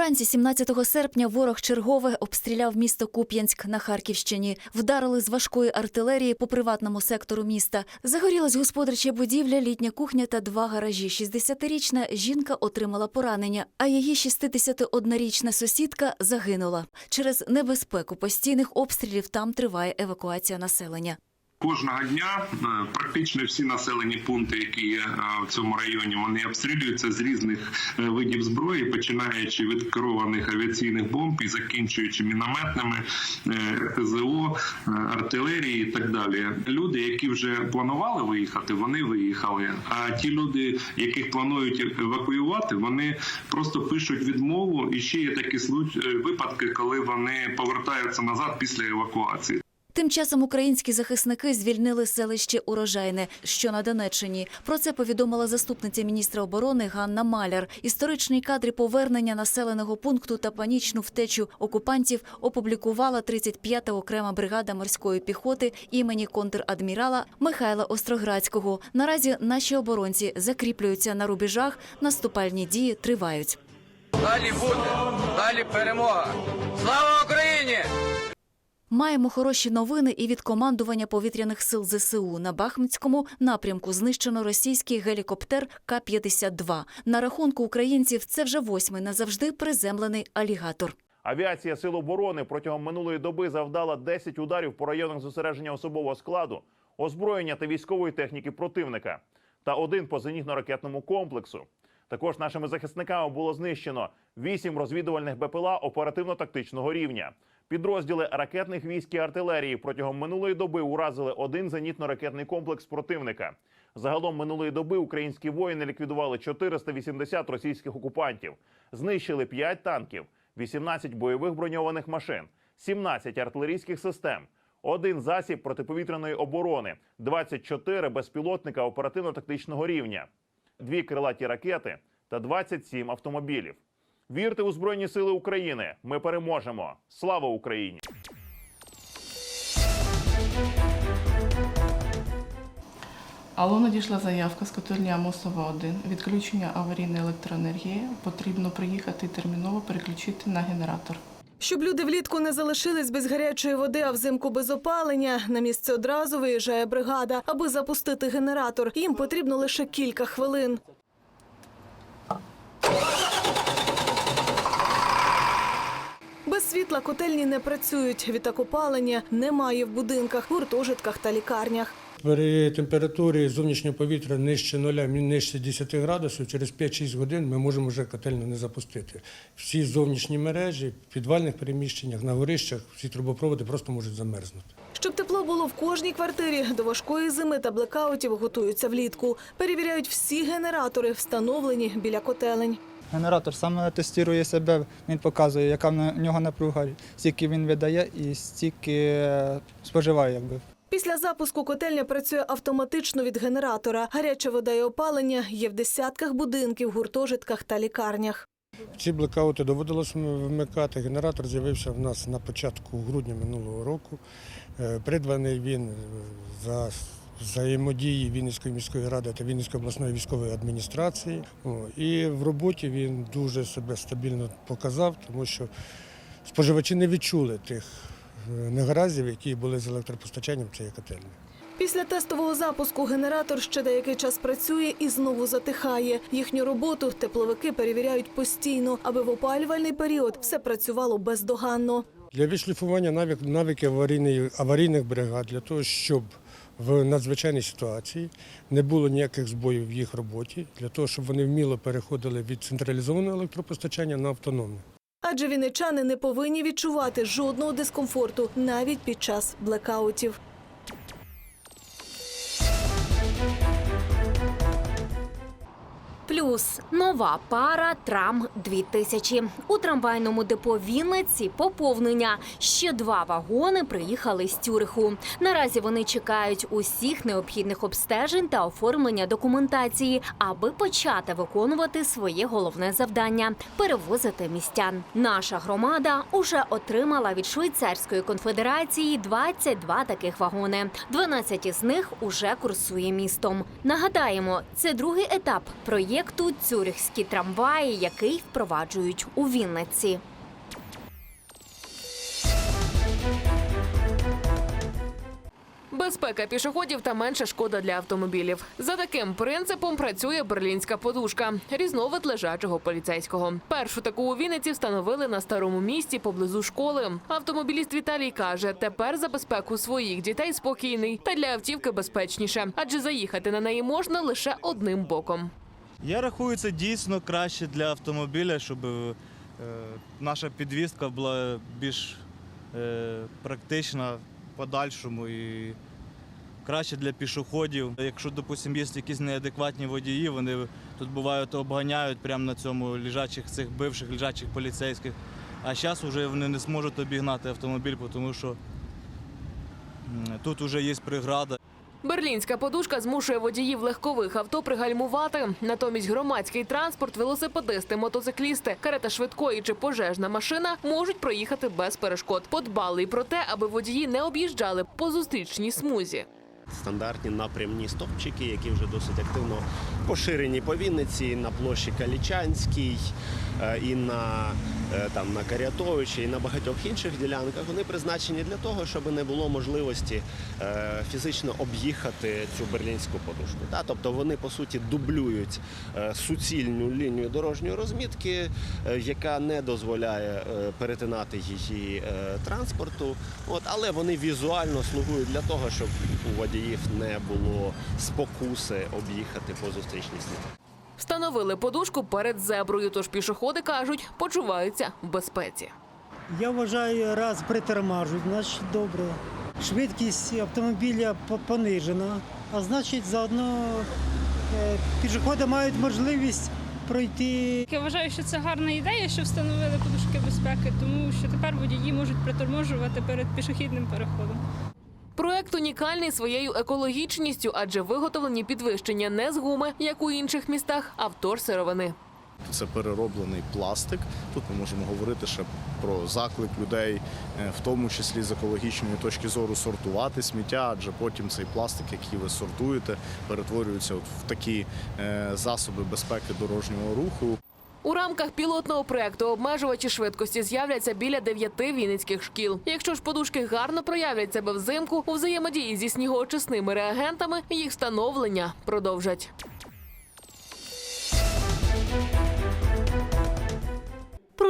Вранці 17 серпня ворог чергове обстріляв місто Куп'янськ на Харківщині. Вдарили з важкої артилерії по приватному сектору міста. Загорілась господарча будівля, літня кухня та два гаражі. 60-річна жінка отримала поранення, а її 61-річна сусідка загинула. Через небезпеку постійних обстрілів там триває евакуація населення. Кожного дня е, практично всі населені пункти, які є е, в цьому районі, вони обстрілюються з різних е, видів зброї, починаючи від керованих авіаційних бомб і закінчуючи мінометними ТЗО, артилерії і так далі. Люди, які вже планували виїхати, вони виїхали. А ті люди, яких планують евакуювати, вони просто пишуть відмову. І ще є такі випадки, коли вони повертаються назад після евакуації. Тим часом українські захисники звільнили селище Урожайне, що на Донеччині. Про це повідомила заступниця міністра оборони Ганна Маляр. Історичні кадри повернення населеного пункту та панічну втечу окупантів опублікувала 35-та окрема бригада морської піхоти імені контрадмірала Михайла Остроградського. Наразі наші оборонці закріплюються на рубежах. Наступальні дії тривають. Далі буде, далі перемога. Слава Україні! Маємо хороші новини і від командування повітряних сил ЗСУ. На Бахмутському напрямку знищено російський гелікоптер К-52. На рахунку українців це вже восьмий назавжди приземлений алігатор. Авіація Сил оборони протягом минулої доби завдала 10 ударів по районах зосередження особового складу, озброєння та військової техніки противника та один по зенітно-ракетному комплексу. Також нашими захисниками було знищено 8 розвідувальних БПЛА оперативно-тактичного рівня. Підрозділи ракетних військ і артилерії протягом минулої доби уразили один зенітно-ракетний комплекс противника. Загалом минулої доби українські воїни ліквідували 480 російських окупантів, знищили 5 танків, 18 бойових броньованих машин, 17 артилерійських систем, один засіб протиповітряної оборони, 24 безпілотника оперативно-тактичного рівня, дві крилаті ракети та 27 автомобілів. Вірте у Збройні Сили України! Ми переможемо! Слава Україні! Алло, надійшла заявка з котельні Амосова 1. Відключення аварійної електроенергії. Потрібно приїхати терміново переключити на генератор. Щоб люди влітку не залишились без гарячої води, а взимку без опалення, на місце одразу виїжджає бригада, аби запустити генератор. Їм потрібно лише кілька хвилин. Без світла котельні не працюють. Відтак опалення немає в будинках, гуртожитках та лікарнях. При температурі зовнішнього повітря нижче нуля, нижче 10 градусів, через 5-6 годин ми можемо вже котельну не запустити. Всі зовнішні мережі, в підвальних приміщеннях, на горищах, всі трубопроводи просто можуть замерзнути. Щоб тепло було в кожній квартирі, до важкої зими та блекаутів готуються влітку. Перевіряють всі генератори, встановлені біля котелень. Генератор саме тестує себе, він показує, яка в нього напруга, стільки він видає і стільки е, споживає. Якби. Після запуску котельня працює автоматично від генератора. Гаряча вода і опалення є в десятках будинків, гуртожитках та лікарнях. Ці блекаути доводилося вмикати. Генератор з'явився в нас на початку грудня минулого року. Е, Придбаний він за взаємодії Вінницької міської ради та Вінницької обласної військової адміністрації. І в роботі він дуже себе стабільно показав, тому що споживачі не відчули тих е, негараздів, які були з електропостачанням цієї котельні. Після тестового запуску генератор ще деякий час працює і знову затихає. Їхню роботу тепловики перевіряють постійно, аби в опалювальний період все працювало бездоганно. Для відшліфування навик, навиків аварійних бригад, для того, щоб в надзвичайній ситуації не було ніяких збоїв в їх роботі, для того, щоб вони вміло переходили від централізованого електропостачання на автономне. Адже вінничани не повинні відчувати жодного дискомфорту навіть під час блекаутів. Плюс нова пара Трам 2000 У трамвайному депо Вінниці поповнення. Ще два вагони приїхали з Тюриху. Наразі вони чекають усіх необхідних обстежень та оформлення документації, аби почати виконувати своє головне завдання перевозити містян. Наша громада уже отримала від Швейцарської конфедерації 22 таких вагони. 12 із них уже курсує містом. Нагадаємо, це другий етап проєкту проєкту Цюрихські трамваї, який впроваджують у Вінниці. Безпека пішоходів та менша шкода для автомобілів. За таким принципом працює берлінська подушка, різновид лежачого поліцейського. Першу таку у Вінниці встановили на старому місці поблизу школи. Автомобіліст Віталій каже, тепер за безпеку своїх дітей спокійний та для автівки безпечніше, адже заїхати на неї можна лише одним боком. Я рахую, це дійсно краще для автомобіля, щоб е, наша підвізка була більш е, практична в подальшому і краще для пішоходів. Якщо, допустимо, є якісь неадекватні водії, вони тут бувають обганяють прямо на цьому лежачих цих бивших лежачих поліцейських. А зараз вже вони не зможуть обігнати автомобіль, тому що тут вже є преграда. Берлінська подушка змушує водіїв легкових авто пригальмувати. Натомість громадський транспорт, велосипедисти, мотоциклісти, карета швидкої чи пожежна машина можуть проїхати без перешкод. Подбали й про те, аби водії не об'їжджали по зустрічній смузі. Стандартні напрямні стовпчики, які вже досить активно поширені по Вінниці, на площі Калічанській, е, і на, е, там, на Карятовичі, і на багатьох інших ділянках. Вони призначені для того, щоб не було можливості е, фізично об'їхати цю берлінську подушку. Тобто вони по суті дублюють суцільну лінію дорожньої розмітки, яка не дозволяє перетинати її транспорту. От, але вони візуально слугують для того, щоб у водіїв не було спокуси об'їхати по зустрічній смузі. Встановили подушку перед зеброю, тож пішоходи кажуть, почуваються в безпеці. Я вважаю, раз притормажують, значить добре. Швидкість автомобіля понижена, а значить заодно е, пішоходи мають можливість пройти Я вважаю, що це гарна ідея, що встановили подушки безпеки, тому що тепер водії можуть приторможувати перед пішохідним переходом. Проект унікальний своєю екологічністю, адже виготовлені підвищення не з гуми, як у інших містах, а вторсировини. Це перероблений пластик. Тут ми можемо говорити ще про заклик людей, е, в тому числі з екологічної точки зору, сортувати сміття, адже потім цей пластик, який ви сортуєте, перетворюється в такі е, засоби безпеки дорожнього руху. У рамках пілотного проекту обмежувачі швидкості з'являться біля дев'яти вінницьких шкіл. Якщо ж подушки гарно проявлять себе взимку у взаємодії зі снігоочисними реагентами, їх встановлення продовжать.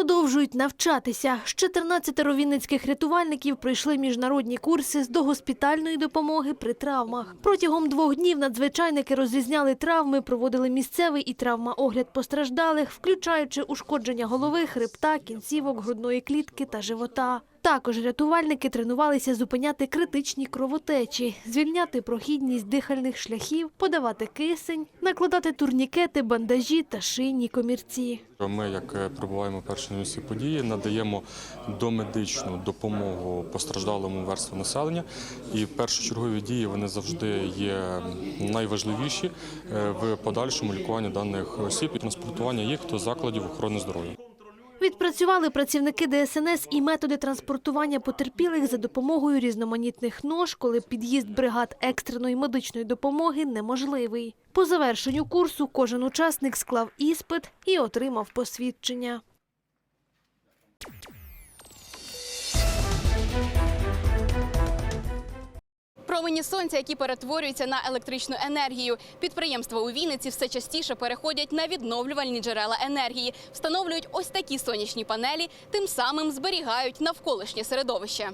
Продовжують навчатися. З 14 вінницьких рятувальників пройшли міжнародні курси з догоспітальної допомоги при травмах. Протягом двох днів надзвичайники розрізняли травми, проводили місцевий і травмоогляд постраждалих, включаючи ушкодження голови, хребта, кінцівок, грудної клітки та живота. Також рятувальники тренувалися зупиняти критичні кровотечі, звільняти прохідність дихальних шляхів, подавати кисень, накладати турнікети, бандажі та шийні комірці. Ми, як е, перебуваємо перші місці події, надаємо домедичну допомогу постраждалому верству населення. І першочергові дії вони завжди є найважливіші е, в подальшому лікуванні даних осіб і транспортування їх до закладів охорони здоров'я. Відпрацювали працівники ДСНС і методи транспортування потерпілих за допомогою різноманітних нож, коли під'їзд бригад екстреної медичної допомоги неможливий. По завершенню курсу кожен учасник склав іспит і отримав посвідчення. Промені сонця, які перетворюються на електричну енергію. Підприємства у Вінниці все частіше переходять на відновлювальні джерела енергії, встановлюють ось такі сонячні панелі, тим самим зберігають навколишнє середовище.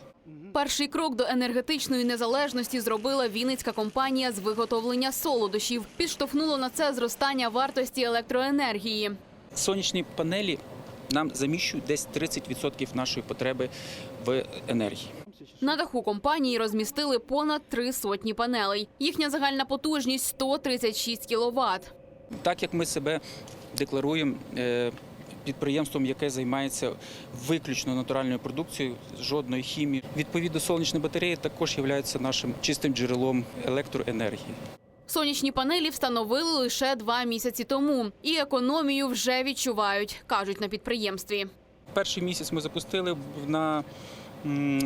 Перший крок до енергетичної незалежності зробила вінницька компанія з виготовлення солодощів. Підштовхнуло на це зростання вартості електроенергії. Сонячні панелі нам заміщують десь 30% нашої потреби в енергії. На даху компанії розмістили понад три сотні панелей. Їхня загальна потужність 136 кВт. Так як ми себе декларуємо е, підприємством, яке займається виключно натуральною продукцією, жодної хімії. Відповідно, сонячні батареї також є нашим чистим джерелом електроенергії. Сонячні панелі встановили лише два місяці тому, і економію вже відчувають, кажуть на підприємстві. Перший місяць ми запустили на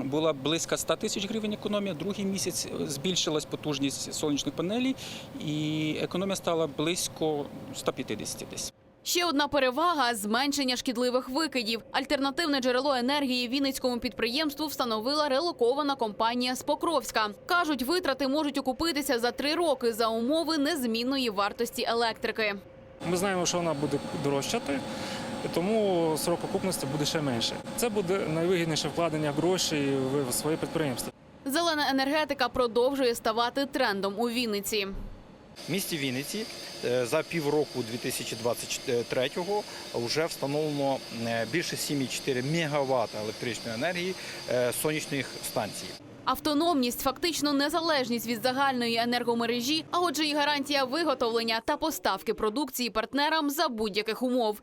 була близько 100 тисяч гривень економія. Другий місяць е, збільшилась потужність сонячних панелей, і економія стала близько 150 десь. Ще одна перевага зменшення шкідливих викидів. Альтернативне джерело енергії Вінницькому підприємству встановила релокована компанія з Покровська. кажуть, витрати можуть окупитися за три роки за умови незмінної вартості електрики. Ми знаємо, що вона буде дорожчати, тому срок окупності буде ще менше. Це буде найвигідніше вкладення грошей в своє підприємство. Зелена енергетика продовжує ставати трендом у Вінниці. В місті Вінниці е, за півроку 2023-го вже встановлено е, більше 7,4 МВт електричної енергії е, сонячних станцій. Автономність, фактично незалежність від загальної енергомережі, а отже, і гарантія виготовлення та поставки продукції партнерам за будь-яких умов.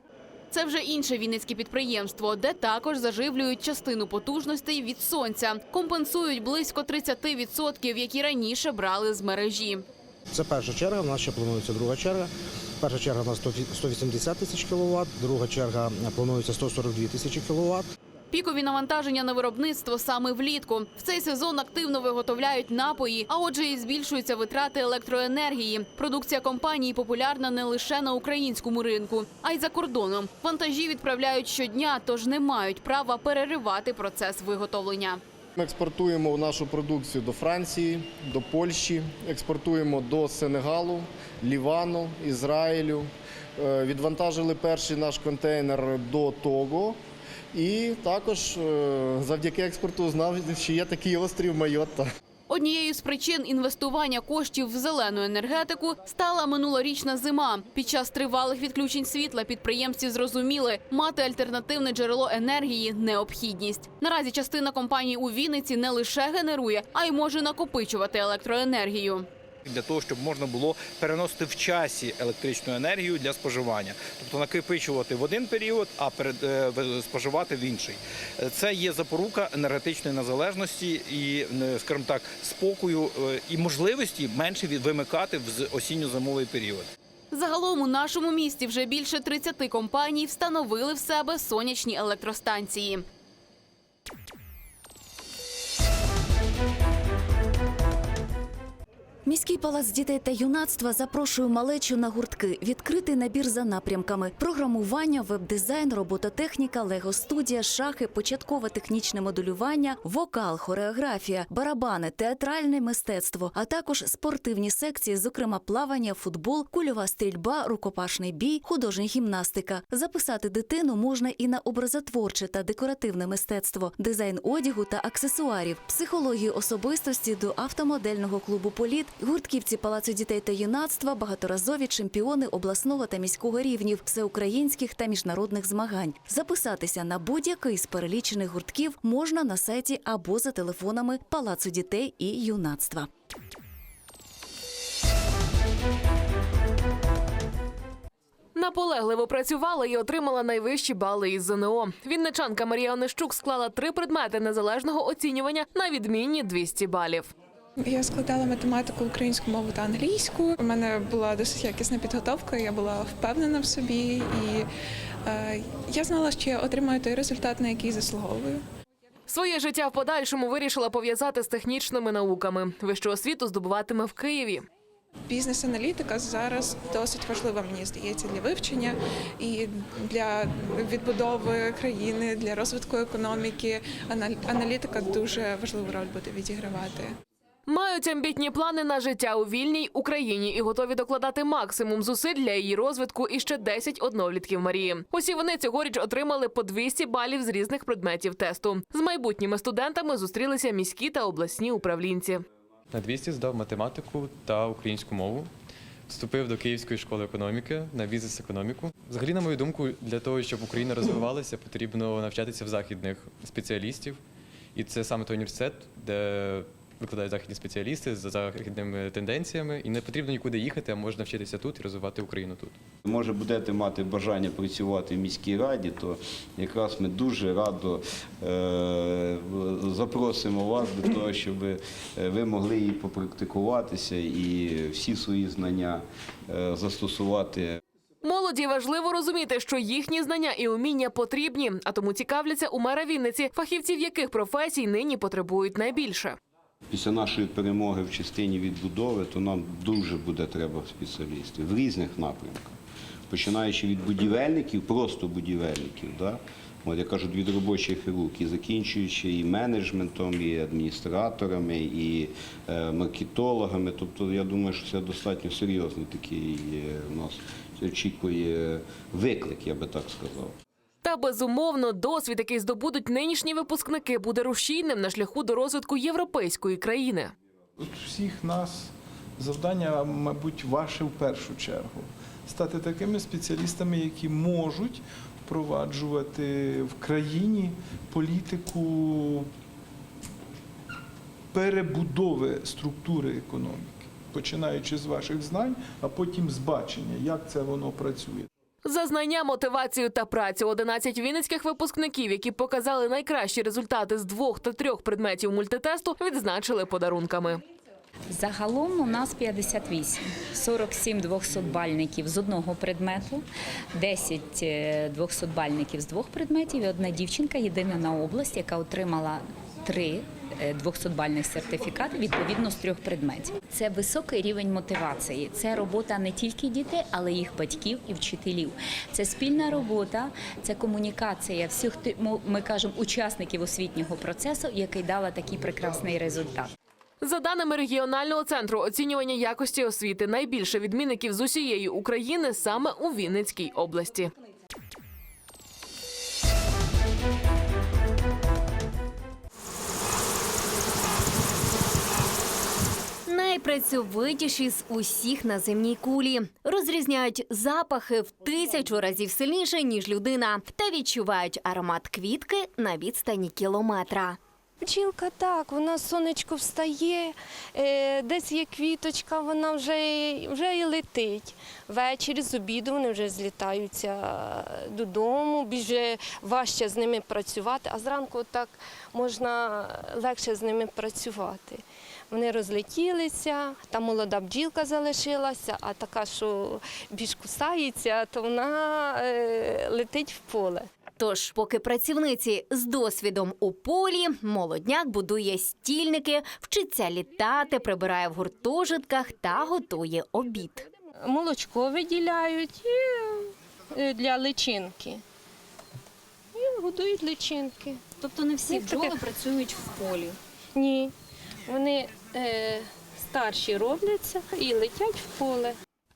Це вже інше вінницьке підприємство, де також заживлюють частину потужностей від сонця, компенсують близько 30%, які раніше брали з мережі. Це перша черга, в нас ще планується друга черга. Перша черга у нас 180 тисяч кВт, друга черга планується 142 тисячі кВт. Пікові навантаження на виробництво саме влітку. В цей сезон активно виготовляють напої, а отже, і збільшуються витрати електроенергії. Продукція компанії популярна не лише на українському ринку, а й за кордоном. Вантажі відправляють щодня, тож не мають права переривати процес виготовлення. Ми експортуємо нашу продукцію до Франції, до Польщі, експортуємо до Сенегалу, Лівану, Ізраїлю. Е, Відвантажили перший наш контейнер до Того. І також е, завдяки експорту знав, що є такий острів Майотта. Однією з причин інвестування коштів в зелену енергетику стала минулорічна зима. Під час тривалих відключень світла підприємці зрозуміли, мати альтернативне джерело енергії необхідність. Наразі частина компаній у Вінниці не лише генерує, а й може накопичувати електроенергію. Для того, щоб можна було переносити в часі електричну енергію для споживання, тобто накопичувати в один період, а е, споживати в інший. Е, Це є запорука енергетичної незалежності і, е, скажімо так, спокою і можливості менше вимикати в осінньо-зимовий період. Загалом у нашому місті вже більше 30 компаній встановили в себе сонячні електростанції. Міський палац дітей та юнацтва запрошує малечу на гуртки. Відкритий набір за напрямками: програмування, веб-дизайн, робототехніка, лего-студія, шахи, початкове технічне моделювання, вокал, хореографія, барабани, театральне мистецтво, а також спортивні секції, зокрема плавання, футбол, кульова стрільба, рукопашний бій, художня гімнастика. Записати дитину можна і на образотворче та декоративне мистецтво, дизайн одягу та аксесуарів, психологію особистості до автомодельного клубу Політ, гуртківці Палацу дітей та юнацтва, багаторазові чемпіони обласного та міського рівнів, всеукраїнських та міжнародних змагань. Записатися на будь-який з перелічених гуртків можна на сайті або за телефонами Палацу дітей і юнацтва. Наполегливо працювала і отримала найвищі бали із ЗНО. Вінничанка Марія Онищук склала три предмети незалежного оцінювання на відмінні 200 балів. Я складала математику, українську мову та англійську. У мене була досить якісна підготовка. Я була впевнена в собі, і е, я знала, що я отримаю той результат, на який заслуговую. Своє життя в подальшому вирішила пов'язати з технічними науками. Вищу освіту здобуватиме в Києві. Бізнес-аналітика зараз досить важлива, мені здається, для вивчення і для відбудови країни, для розвитку економіки. Аналітика дуже важливу роль буде відігравати. Мають амбітні плани на життя у вільній Україні і готові докладати максимум зусиль для її розвитку і ще 10 однолітків Марії. Усі вони цьогоріч отримали по 200 балів з різних предметів тесту. З майбутніми студентами зустрілися міські та обласні управлінці. На 200 здав математику та українську мову. Вступив до Київської школи економіки на бізнес-економіку. Взагалі, на мою думку, для того, щоб Україна розвивалася, потрібно навчатися в західних спеціалістів. І це саме той університет, де викладають західні спеціалісти за західними тенденціями. І не потрібно нікуди їхати, а можна вчитися тут і розвивати Україну тут. Може, будете мати бажання працювати в міській раді, то якраз ми дуже радо е, запросимо вас до того, щоб ви могли і попрактикуватися і всі свої знання е, застосувати. Молоді важливо розуміти, що їхні знання і уміння потрібні, а тому цікавляться у мера Вінниці, фахівців яких професій нині потребують найбільше. Після нашої перемоги в частині відбудови, то нам дуже буде треба спеціалістів в різних напрямках. Починаючи від будівельників, просто будівельників, да? От, я кажу, від робочих рук, і закінчуючи і менеджментом, і адміністраторами, і е, маркетологами. Тобто я думаю, що це достатньо серйозний такий е, у нас очікує виклик, я би так сказав. Та безумовно, досвід, який здобудуть нинішні випускники, буде рушійним на шляху до розвитку європейської країни. От всіх нас завдання, мабуть, ваше в першу чергу стати такими спеціалістами, які можуть впроваджувати в країні політику перебудови структури економіки, починаючи з ваших знань, а потім з бачення, як це воно працює. За знання, мотивацію та працю 11 вінницьких випускників, які показали найкращі результати з двох та трьох предметів мультитесту, відзначили подарунками. Загалом у нас 58, 47 200-бальників з одного предмету, 10 е, 200-бальників з двох предметів і одна дівчинка, єдина на область, яка отримала три е, 200-бальних сертифікати відповідно з трьох предметів. Це високий рівень мотивації. Це робота не тільки дітей, але їх батьків і вчителів. Це спільна робота, це комунікація всіх ми кажемо учасників освітнього процесу, який дала такий прекрасний результат. За даними регіонального центру оцінювання якості освіти, найбільше відмінників з усієї України саме у Вінницькій області. Найпрацьовитіші з усіх на земній кулі розрізняють запахи в тисячу разів сильніше ніж людина, та відчувають аромат квітки на відстані кілометра. Бджілка так, вона сонечко встає, е, десь є квіточка, вона вже, вже і летить. Ввечері з обіду вони вже злітаються додому, більше важче з ними працювати, а зранку так можна легше з ними працювати. Вони розлетілися, та молода бджілка залишилася, а така, що більш кусається, то вона е, летить в поле. Тож, поки працівниці з досвідом у полі, молодняк будує стільники, вчиться літати, прибирає в гуртожитках та готує обід. молочко виділяють і е, для личинки. І годують личинки. Тобто не всі Ну, таке. працюють в полі. Ні. Вони е, старші робляться і летять в поле.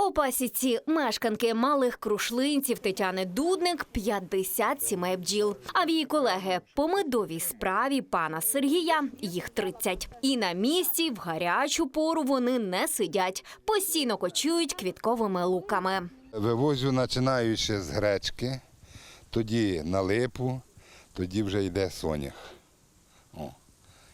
У пасіці мешканки малих крушлинців Тетяни Дудник 50 сімей бджіл. А в її колеги по медовій справі пана Сергія їх 30. І на місці в гарячу пору вони не сидять, постійно кочують квітковими луками. Вивозю починаючи з гречки, тоді на липу, тоді вже йде сонях.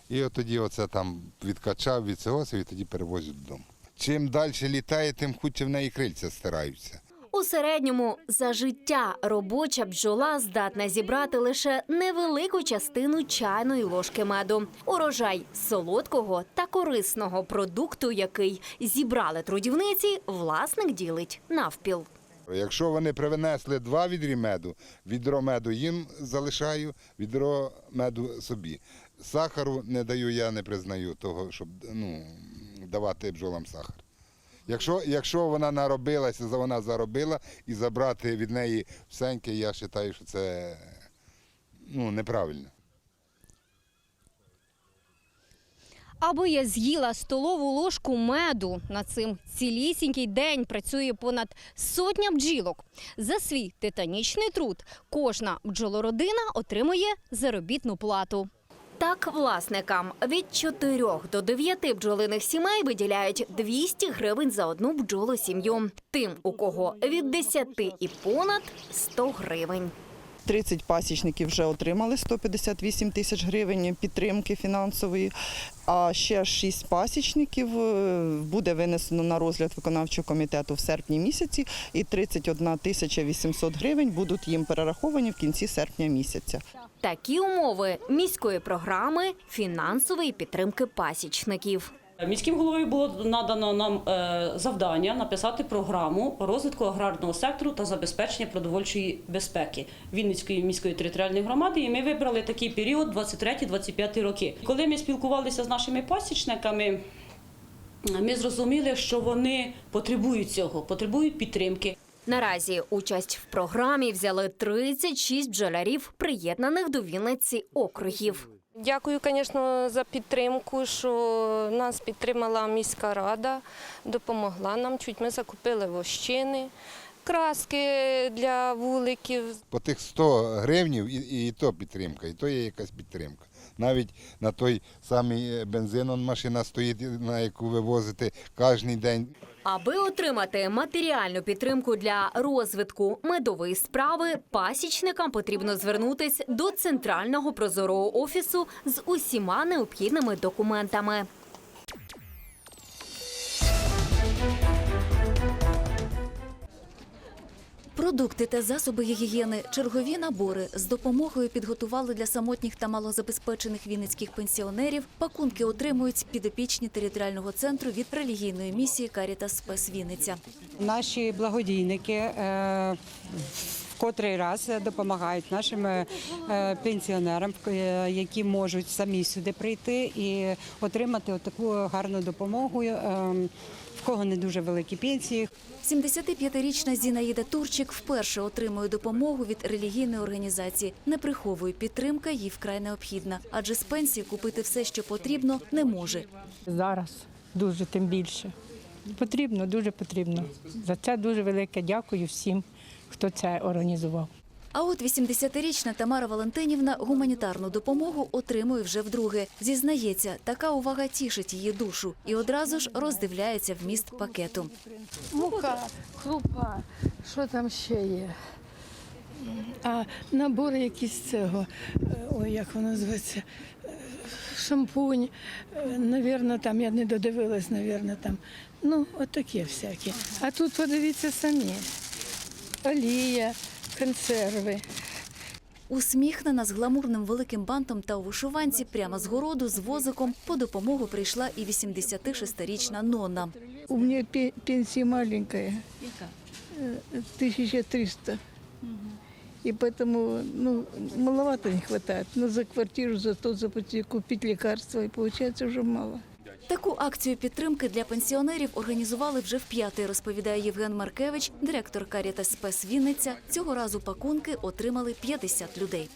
І от тоді оце там відкачав від цього і тоді перевозю додому. Чим далі літає, тим хутче в неї крильця стираються. У середньому за життя робоча бджола здатна зібрати лише невелику частину чайної ложки меду. Урожай солодкого та корисного продукту, який зібрали трудівниці, власник ділить навпіл. Якщо вони привнесли два відрі меду, відро меду їм залишаю, відро меду собі. Сахару не даю, я не признаю того, щоб ну, давати бджолам сахар. Якщо, якщо вона наробилася, вона заробила і забрати від неї всеньке, я вважаю, що це ну, неправильно. Аби я з'їла столову ложку меду на цим цілісінький день працює понад сотня бджілок. За свій титанічний труд кожна бджолородина отримує заробітну плату. Так, власникам від 4 до 9 бджолиних сімей виділяють 200 гривень за одну бджолу сім'ю. Тим, у кого від 10 і понад 100 гривень. 30 пасічників вже отримали 158 тисяч гривень підтримки фінансової, а ще 6 пасічників е, буде винесено на розгляд виконавчого комітету в серпні місяці, і 31 тисяча 800 гривень будуть їм перераховані в кінці серпня місяця. Такі умови міської програми фінансової підтримки пасічників. Міським головою було надано нам е, завдання написати програму розвитку аграрного сектору та забезпечення продовольчої безпеки Вінницької міської територіальної громади. І ми вибрали такий період 23-25 роки. Коли ми спілкувалися з нашими пасічниками, ми зрозуміли, що вони потребують цього, потребують підтримки. Наразі участь в програмі взяли 36 бджолярів, приєднаних до Вінниці округів. Дякую, звісно, за підтримку, що нас підтримала міська рада, допомогла нам. Чуть ми закупили вощини, краски для вуликів. По тих 100 гривнів і, і то підтримка, і то є якась підтримка. Навіть на той самий бензин он машина стоїть, на яку ви возите кожен день. Аби отримати матеріальну підтримку для розвитку медової справи, пасічникам потрібно звернутись до центрального прозорого офісу з усіма необхідними документами. Продукти та засоби гігієни, чергові набори з допомогою підготували для самотніх та малозабезпечених вінницьких пенсіонерів. Пакунки отримують підопічні територіального центру від релігійної місії Карітас Спес Вінниця. Наші благодійники е, в котрий раз допомагають нашим е, пенсіонерам, е, які можуть самі сюди прийти і отримати таку гарну допомогу. Кого не дуже великі пенсії, 75-річна Зінаїда Турчик вперше отримує допомогу від релігійної організації. Не приховує підтримка, їй вкрай необхідна, адже з пенсії купити все, що потрібно, не може. Зараз дуже тим більше. Потрібно, дуже потрібно. За це дуже велике дякую всім, хто це організував. А от 80-річна Тамара Валентинівна гуманітарну допомогу отримує вже вдруге. Зізнається, така увага тішить її душу і одразу ж роздивляється вміст пакету. Мука, крупа, що там ще є? А набори якісь цього, е, ой, як воно зветься, е, шампунь, е, навірно, там я не додивилась, навірно, там. Ну, от таке всяке. А тут подивіться самі. Олія, консерви. Усміхнена з гламурним великим бантом та у вишиванці прямо з городу з возиком по допомогу прийшла і 86-річна Нонна. У меня пе- пенсия маленькая. Э, 1300. И поэтому ну, маловато не хватает. Но за квартиру, за то, за пути купить лекарства, и получается уже мало. Таку акцію підтримки для пенсіонерів організували вже в п'ятий, розповідає Євген Маркевич, директор Карітас Спес Вінниця. Цього разу пакунки отримали 50 людей.